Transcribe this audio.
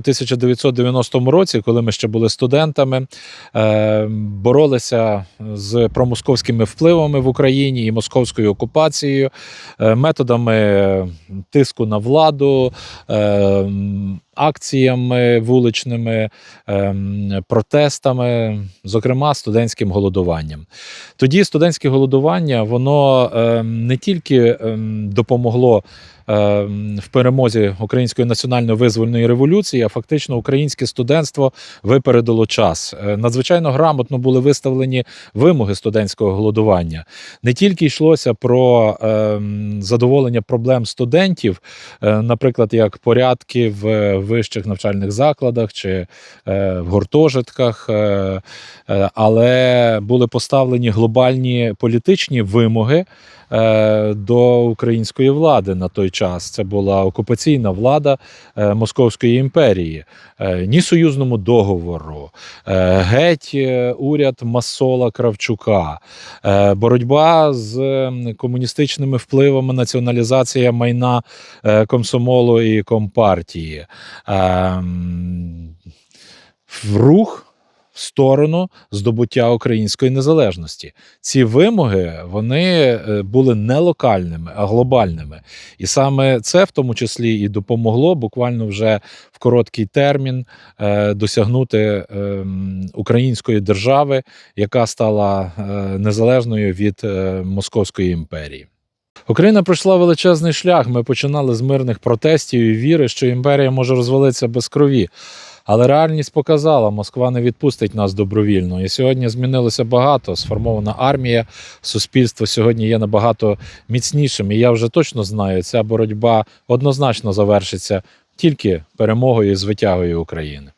У 1990 році, коли ми ще були студентами, е, боролися з промосковськими впливами в Україні і московською окупацією, е, методами тиску на владу, е, акціями вуличними, протестами, зокрема студентським голодуванням. Тоді студентське голодування воно не тільки ем, допомогло в перемозі української національно-визвольної революції, а фактично українське студентство випередило час. Е, Надзвичайно грамотно були виставлені вимоги студентського голодування. Не тільки йшлося про ем, задоволення проблем студентів, е, наприклад, як порядки в вищих навчальних закладах чи е, в гуртожитках, е, е, але були поставлені глобальні політичні вимоги е, до української влади на той час. Це була окупаційна влада е, Московської імперії, Е, ні союзному договору, е, геть е, уряд Масола Кравчука, е, боротьба з комуністичними впливами, націоналізація майна е, комсомолу і компартії. Е, в рух сторону здобуття української незалежності. Ці вимоги вони е, були не локальними, а глобальними. І саме це в тому числі і допомогло буквально вже в короткий термін е, досягнути ем, української держави, яка стала е, незалежною від Московської імперії. Україна пройшла величезний шлях. Ми починали з мирних протестів і віри, що імперія може розвалитися без крові. Але реальність показала, Москва не відпустить нас добровільно. І сьогодні змінилося багато. Сформована армія, суспільство сьогодні є набагато міцнішим. І я вже точно знаю, ця боротьба однозначно завершиться тільки перемогою і звитягою України.